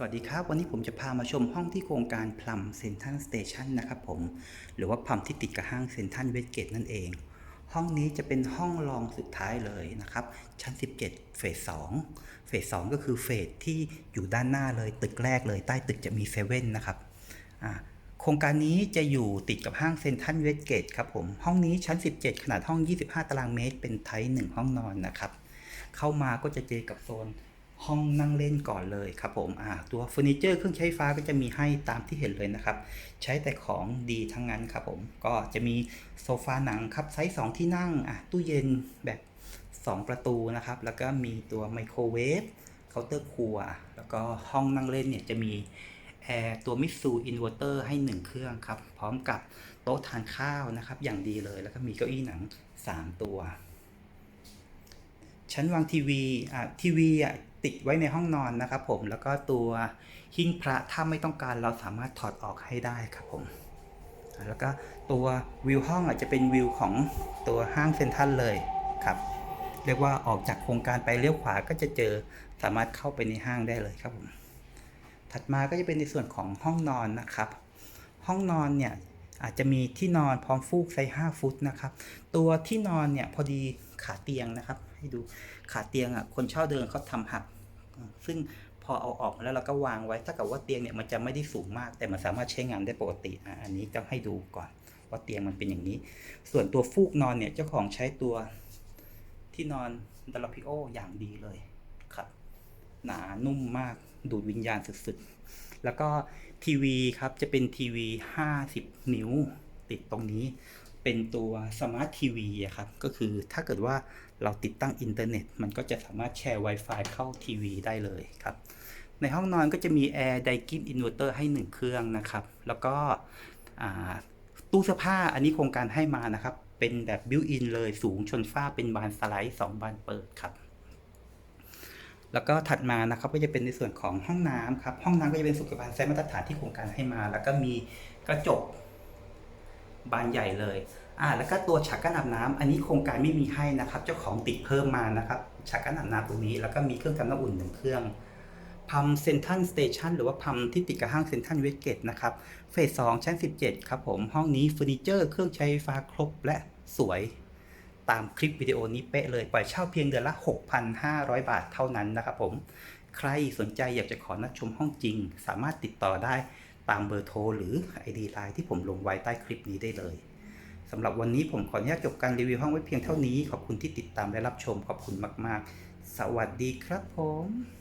สวัสดีครับ วันนี้ผมจะพามาชมห้องที่โครงการพลัมเซ็นทรัลสเตชันนะครับผม หรือว่าพลัมที่ติดกับห้างเซ็นทรัลเวสเกตนั่นเอง ห้องนี้จะเป็นห้องรองสุดท้ายเลยนะครับ ชั้น 17 เฟส 2 เฟส 2 ก็คือเฟสที่อยู่ด้านหน้าเลยตึกแรกเลยใต้ตึกจะมีเซเว่นนะครับโครงการนี้จะอยู่ติดกับห้างเซ็นทรัลเวสเกตครับผม ห้องนี้ชั้น 17 ขนาดห้อง 25 ตารางเมตร เป็นไทป์1ห้องนอนนะครับ เข้ามาก็จะเจอกับโซน ห้องนั่งเล่นก่อนเลยครับผมอ่าตัวเฟอร์นิเจอร์เครื่องใช้ไฟฟ้าก็จะมีให้ตามที่เห็นเลยนะครับ ใช้แต่ของดีทั้งนั้นครับผม ก็จะมีโซฟาหนังครับไซส์2ที่นั่งอะตู้เย็นแบบ 2 ประตูนะครับ แล้วก็มีตัวไมโครเวฟเคาน์เตอร์ครัว แล้วก็ห้องนั่งเล่นเนี่ยจะมีแอร์ตัวมิสูอินเวอร์เตอร์ให้ 1 เครื่องครับ พร้อมกับโต๊ะทานข้าวนะครับ อย่างดีเลย แล้วก็มีเก้าอี้หนัง 3 ตัว ชั้นวางทีวีอ่าทีวีอะติดไว้ในห้องนอนนะครับผมแล้วก็ตัวหิ้งพระถ้าไม่ต้องการเราสามารถถอดออกให้ได้ครับผมแล้วก็ตัววิวห้องอาจจะเป็นวิวของตัวห้างเซ็นทรัลเลยครับ เรียกว่าออกจากโครงการไปเลี้ยวขวาก็จะเจอสามารถเข้าไปในห้างได้เลยครับผมถัดมาก็จะเป็นในส่วนของห้องนอนนะครับ ห้องนอนเนี่ย อาจจะมีที่นอนพร้อมฟูกไซส์5ฟุตนะครับ ตัวที่นอนเนี่ยพอดีขาเตียงนะครับ ให้ดูขาเตียงอะคนเช่าเดินเขาทำหัก ซึ่งพอเอาออกมาแล้วเราก็วางไว้ถ้ากับว่าเตียงเนี่ยมันจะไม่ได้สูงมาก แต่มันสามารถใช้งานได้ปกติอะอันนี้ต้องให้ดูก่อนว่าเตียงมันเป็นอย่างนี้ ส่วนตัวฟูกนอนเนี่ยเจ้าของใช้ตัวที่นอนดาราพิโออย่างดีเลย หนานุ่มมากดูดวิญญาณสุดๆ แล้วก็ทีวีครับจะเป็นทีวี 50 นิ้ว ติดตรงนี้ เป็นตัวสมาร์ททีวีอะครับ ก็คือถ้าเกิดว่าเราติดตั้งอินเทอร์เน็ต มันก็จะสามารถแชร์ Wi-Fi เข้าทีวีได้เลยครับ ในห้องนอนก็จะมีแอร์ไดกินอินเวอร์เตอร์ให้ 1 เครื่องนะครับ แล้วก็ตู้เสื้อผ้าอันนี้โครงการให้มานะครับ เป็นแบบบิวอินเลยสูงชนฝ้าเป็นบานสไลด์ 2 บานเปิดครับ แล้วก็ถัดมานะครับก็จะเป็นในส่วนของห้องน้ำครับห้องน้ำก็จะเป็นสุขภัณฑ์ไซส์มาตรฐานที่โครงการให้มา แล้วก็มีกระจกบานใหญ่เลยอ่าแล้วก็ตัวฉากกั้นอาบน้ำอันนี้โครงการไม่มีให้นะครับ เจ้าของติดเพิ่มมานะครับฉากกั้นอาบน้ำตรงนี้ แล้วก็มีเครื่องทำน้ำอุ่นหนึ่งเครื่องพัมเซ็นทรัลสเตชันหรือว่าพัมที่ติดกับห้างเซ็นทรัลเวสเกตนะครับเฟสสองชั้น 17 ครับผม ห้องนี้เฟอร์นิเจอร์เครื่องใช้ไฟฟ้าครบและสวย ตามคลิปวิดีโอนี้เป๊ะเลยปล่อยเช่าเพียงเดือนละ 6,500 บาทเท่านั้นนะครับผม ใครสนใจอยากจะขอนัดชมห้องจริง สามารถติดต่อได้ตามเบอร์โทรหรือ ID ไลน์ที่ผมลงไว้ใต้คลิปนี้ได้เลยสำหรับวันนี้ผมขออนุญาตจบการรีวิวห้องไว้เพียงเท่านี้ ขอบคุณที่ติดตามและรับชมขอบคุณมาก ๆ สวัสดีครับผม